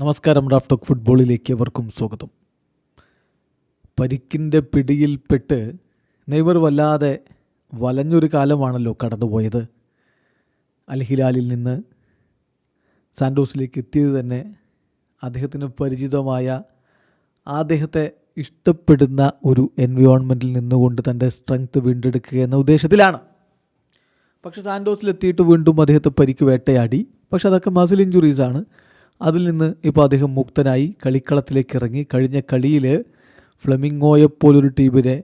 നമസ്കാരം റാഫ് ഫുട്ബോളിലേക്ക് അവർക്കും സ്വാഗതം. പരിക്കിന്റെ പിടിയിൽപ്പെട്ട് നെയ്മർ വല്ലാതെ വലഞ്ഞൊരു കാലമാണല്ലോ കടന്നുപോയത്. അൽഹിലാലിൽ നിന്ന് സാൻഡോസിലേക്ക് എത്തിയത് തന്നെ അദ്ദേഹത്തിന് പരിചിതമായ അദ്ദേഹത്തെ ഇഷ്ടപ്പെടുന്ന ഒരു എൻവയോൺമെന്റിൽ നിന്നുകൊണ്ട് തന്റെ സ്ട്രെങ്ത് വീണ്ടെടുക്കുക എന്ന ഉദ്ദേശത്തിലാണ്. പക്ഷേ സാൻഡോസിലെത്തിയിട്ട് വീണ്ടും അദ്ദേഹത്തെ പരിക്ക് വേട്ടയാടി. പക്ഷെ അതൊക്കെ മസിൽ ഇഞ്ചുറീസാണ് ആണ്. അതിൽ നിന്ന് ഇപ്പോൾ അദ്ദേഹം മുക്തനായി കളിക്കളത്തിലേക്ക് ഇറങ്ങി കഴിഞ്ഞ കളിയിൽ ഫ്ലമിങ്ങോയെപ്പോലൊരു ടീമിനെ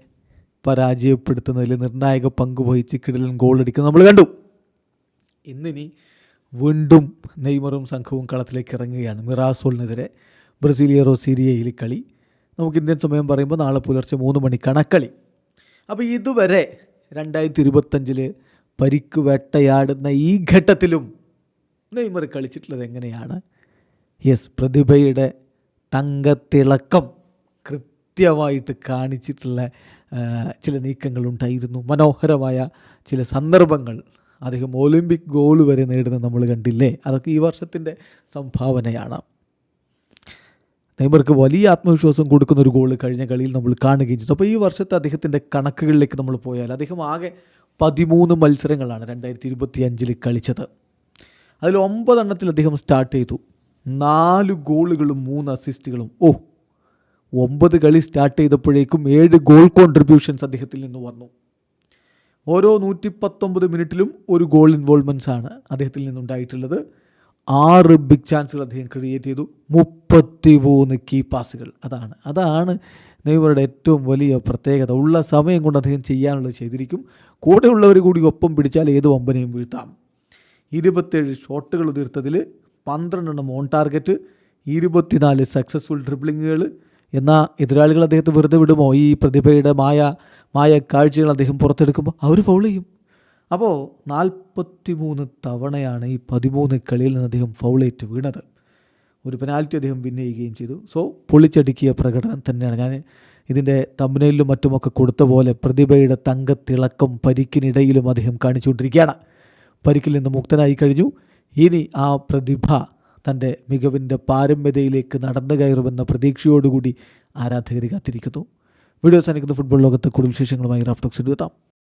പരാജയപ്പെടുത്തുന്നതിൽ നിർണായക പങ്ക് വഹിച്ച് കിടലൻ ഗോളടിക്കുന്നത് നമ്മൾ കണ്ടു. ഇന്നിനി വീണ്ടും നെയ്മറും സംഘവും കളത്തിലേക്ക് ഇറങ്ങുകയാണ്. മിറാസോളിനെതിരെ ബ്രസീലിയറോ സീരിയയിൽ കളി. നമുക്ക് ഇന്ത്യൻ സമയം പറയുമ്പോൾ നാളെ പുലർച്ചെ മൂന്ന് മണിക്കാണ് കളി. അപ്പോൾ ഇതുവരെ രണ്ടായിരത്തി ഇരുപത്തഞ്ചിൽ പരിക്ക് വേട്ടയാടുന്ന ഈ ഘട്ടത്തിലും നെയ്മർ കളിച്ചിട്ടുള്ളത് എങ്ങനെയാണ്? യെസ് പ്രതിഭയുടെ തങ്കത്തിളക്കം കൃത്യമായിട്ട് കാണിച്ചിട്ടുള്ള ചില നീക്കങ്ങൾ ഉണ്ടായിരുന്നു മനോഹരമായ ചില സന്ദർഭങ്ങൾ. അദ്ദേഹം ഒളിമ്പിക് ഗോൾ വരെ നേടുന്നത് നമ്മൾ കണ്ടില്ലേ? അതൊക്കെ ഈ വർഷത്തിന്റെ സംഭാവനയാണ്. നെയ്മർക്ക് വലിയ ആത്മവിശ്വാസം കൊടുക്കുന്ന ഒരു ഗോൾ കഴിഞ്ഞ കളിയിൽ നമ്മൾ കാണുകയും ചെയ്തു. അപ്പോൾ ഈ വർഷത്തെ അദ്ദേഹത്തിന്റെ കണക്കുകളിലേക്ക് നമ്മൾ പോയാൽ അദ്ദേഹം ആകെ പതിമൂന്ന് മത്സരങ്ങളാണ് രണ്ടായിരത്തി ഇരുപത്തി അഞ്ചിൽ കളിച്ചത്. അതിൽ ഒമ്പതെണ്ണത്തിൽ അദ്ദേഹം സ്റ്റാർട്ട് ചെയ്തു. നാല് ഗോളുകളും മൂന്ന് അസിസ്റ്റുകളും. ഓ ഒമ്പത് കളി സ്റ്റാർട്ട് ചെയ്തപ്പോഴേക്കും ഏഴ് ഗോൾ കോൺട്രിബ്യൂഷൻസ് അദ്ദേഹത്തിൽ നിന്ന് വന്നു. ഓരോ നൂറ്റി പത്തൊമ്പത് മിനിറ്റിലും ഒരു ഗോൾ ഇൻവോൾവ്മെന്റ്സ് ആണ് അദ്ദേഹത്തിൽ നിന്നുണ്ടായിട്ടുള്ളത്. ആറ് ബിഗ് ചാൻസുകൾ അദ്ദേഹം ക്രിയേറ്റ് ചെയ്തു. മുപ്പത്തി മൂന്ന് കീ പാസുകൾ അതാണ്. അതാണ് നെയ്മറുടെ ഏറ്റവും വലിയ പ്രത്യേകത. ഉള്ള സമയം കൊണ്ട് അദ്ദേഹം ചെയ്യാനുള്ളത് ചെയ്തിരിക്കും. കൂടെയുള്ളവർ കൂടി ഒപ്പം പിടിച്ചാൽ ഏത് വമ്പനെയും വീഴ്ത്താം. ഇരുപത്തേഴ് ഷോട്ടുകൾ ഉതിർത്തതിൽ പന്ത്രണ്ടെണ്ണം ഓൺ ടാർഗറ്റ് ഇരുപത്തിനാല് സക്സസ്ഫുൾ ഡ്രിബ്ലിങ്ങുകൾ എന്നാൽ എതിരാളികൾ അദ്ദേഹത്തെ വെറുതെ വിടുമോ? ഈ പ്രതിഭയുടെ മായ മായ കാഴ്ചകൾ അദ്ദേഹം പുറത്തെടുക്കുമ്പോൾ അവർ ഫൗൾ ചെയ്യും. അപ്പോൾ നാൽപ്പത്തി മൂന്ന് തവണയാണ് ഈ പതിമൂന്ന് കളിയിൽ നിന്ന് അദ്ദേഹം ഫൗളേറ്റ് വീണത്. ഒരു പെനാൽറ്റി അദ്ദേഹം വിൻ ചെയ്യുകയും ചെയ്തു. സോ പൊളിച്ചടുക്കിയ പ്രകടനം തന്നെയാണ്. ഞാൻ ഇതിന്റെ തമ്പനയിലും മറ്റുമൊക്കെ കൊടുത്ത പോലെ പ്രതിഭയുടെ തങ്കത്തിളക്കം പരിക്കിനിടയിലും അദ്ദേഹം കാണിച്ചുകൊണ്ടിരിക്കുകയാണ്. പരിക്കിൽ നിന്ന് മുക്തനായി കഴിഞ്ഞു. ഇനി ആ പ്രതിഭ തന്റെ മികവിന്റെ പാരമ്യതയിലേക്ക് നടന്നു കയറുമെന്ന പ്രതീക്ഷയോടുകൂടി ആരാധകർ കാത്തിരിക്കുന്നു. വീഡിയോ സാധിക്കുന്ന ഫുട്ബോൾ ലോകത്ത് കൂടുതൽ വിശേഷങ്ങളുമായി റാഫ്ടോക്സിന്റെ എത്താം.